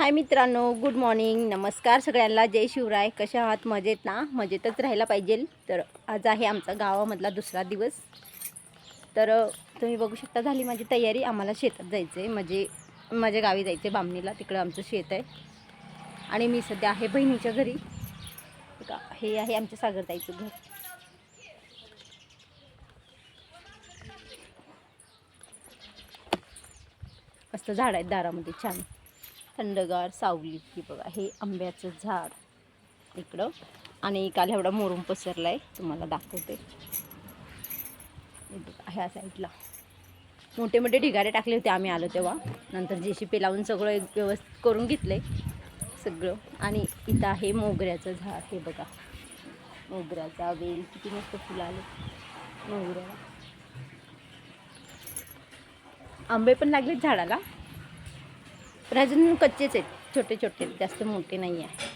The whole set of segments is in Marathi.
हाय मित्रांनो गुड मॉर्निंग नमस्कार सगळ्यांना. जय शिवराय. कशा आहात? मजेत ना? मजेतच राहायला पाहिजे. तर आज आहे आमचा गावामधला दुसरा दिवस. तर तुम्ही बघू शकता झाली माझी तयारी. आम्हाला शेतात जायचं आहे म्हणजे माझ्या गावी जायचं आहे बामणीला. तिकडं आमचं शेत आहे. आणि मी सध्या आहे बहिणीच्या घरी. का हे आहे आमच्या सागरताईचं घर. मस्त झाड आहेत दारामध्ये. छान. थंडगार सावली. ही बघा हे आंब्याचं झाड इकडं. आणि काल एवढा मोरून पसरला आहे तुम्हाला दाखवते. बघा ह्या साईडला. मोठे मोठे ढिगारे टाकले होते आम्ही आलो तेव्हा. नंतर जे लावून सगळं एक व्यवस्थित करून घेतलं सगळं. आणि इथं आहे मोगऱ्याचं झाड हे बघा. मोगऱ्याचा वेल किती मस्त फुलं आले. मोगऱ्याला. आंबे पण लागलेत झाडाला. पण अजून कच्चेच आहेत. छोटे छोटे जास्त मोठे नाही आहे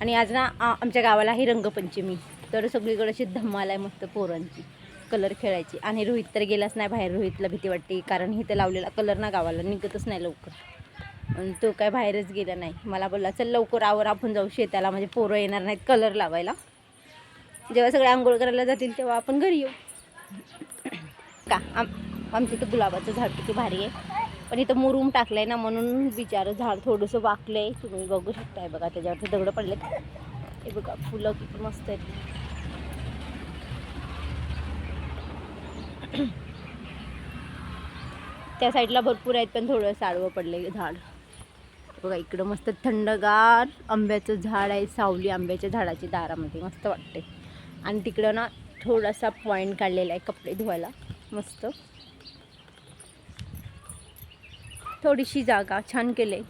आणि आज ना आमच्या गावाला आहे रंगपंचमी. तर सगळीकडे अशी धम्माल आहे मस्त पोरांची. कलर खेळायची. आणि रोहित तर गेलाच नाही बाहेर. रोहितला भीती वाटते कारण इथं लावलेला कलर ना गावाला निघतच नाही लवकर. आणि तो काय बाहेरच गेला नाही. मला बोलला चल लवकर आवर आपण जाऊ शेताला. म्हणजे पोरं येणार नाहीत कलर लावायला. जेव्हा सगळे आंघोळ करायला जातील तेव्हा आपण घरी येऊ. का? आम आमचं इथं गुलाबाचं झाड किती भारी आहे. पण इथं मुरूम टाकलंय ना म्हणून बिचारं झाड थोडंसं वाकलंय. तुम्ही बघू शकताय बघा त्याच्यावरती दगडं पडले हे बघा फुलं किती मस्त आहेत. त्या साईडला भरपूर आहेत पण थोडं साडवं पडले झाड. बघा इकडं मस्त थंडगार आंब्याचं झाड आहे सावली आंब्याच्या झाडाची दारामध्ये. मस्त वाटते आणि तिकडं ना थोडासा पॉईंट काढलेला आहे कपडे धुवायला. मस्त. थोडीशी जागा छान केले.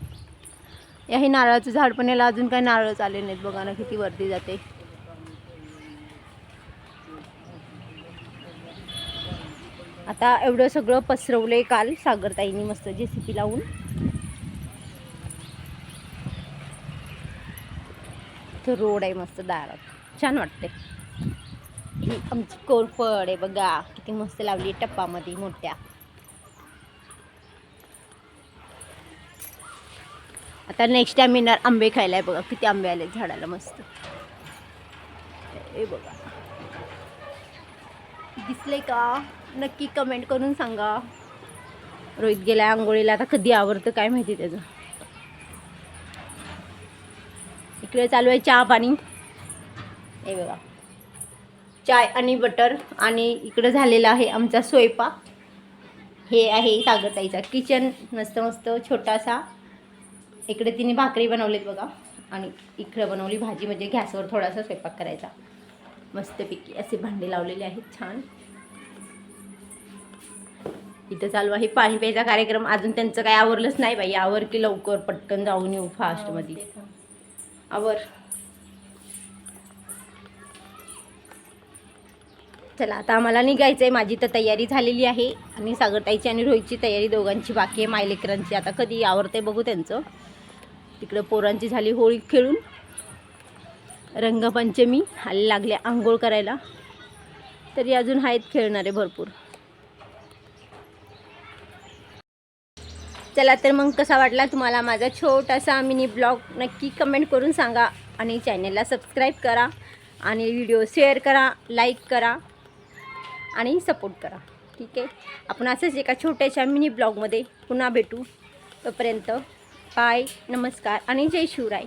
या हे नारळाचं झाड पण याला अजून काही नारळच आले नाहीत. बघा ना किती वरती जाते. आता एवढं सगळं पसरवलंय काल सागरताईनी मस्त जे सी पी लावून. इथं रोड आहे मस्त दारात. छान वाटते ही आमची कोरफड आहे बघा. किती मस्त लावली टप्पामध्ये मोठ्या. आता नेक्स्ट टाइम येणार आंबे खायला. आहे बघा किती आंबे आले झाडाला मस्त. हे बघा. दिसले का? नक्की कमेंट करून सांगा. रोहित गेलाय आंघोळीला आता कधी आवडतं काय माहिती त्याचं. इकडे चालू आहे चहा पाणी. हे बघा. चाय आणि बटर आणि इकडं झालेला आहे आमचा स्वयंपाक. हे आहे सागरताईचा. किचन मस्त मस्त छोटासा. इकडे तिने भाकरी बनवलीत बघा. आणि इकडं बनवली भाजी म्हणजे गॅसवर थोडासा स्वयंपाक करायचा. मस्तपैकी असे भांडे लावलेले आहेत छान. इथं चालू आहे पाणी प्यायचा कार्यक्रम. अजून त्यांचं काय आवरलंच नाही बाई. आवर की लवकर पटकन जाऊन येऊ फास्टमध्ये आवर. चला आता आम्हाला निघायचं आहे माझी तर तयारी झालेली आहे. आणि सागरताईची आणि रोहितची तयारी दोघांची बाकी आहे. मायलेकरांची. आता कधी आवडते बघू त्यांचं. तिकडं पोरांची झाली होळी खेळून. रंगपंचमी हल्ली लागले आंघोळ करायला. तरी अजून आहेत खेळणारे भरपूर. चला तर मग कसा वाटला तुम्हाला माझा छोटासा मिनी ब्लॉग? नक्की कमेंट करून सांगा आणि चॅनलला सबस्क्राईब करा आणि व्हिडिओ शेअर करा लाईक करा आणि सपोर्ट करा. ठीक आहे? आपण असंच एका छोट्याशा मिनी ब्लॉगमध्ये पुन्हा भेटू. तोपर्यंत बाय नमस्कार आणि जय शिवराय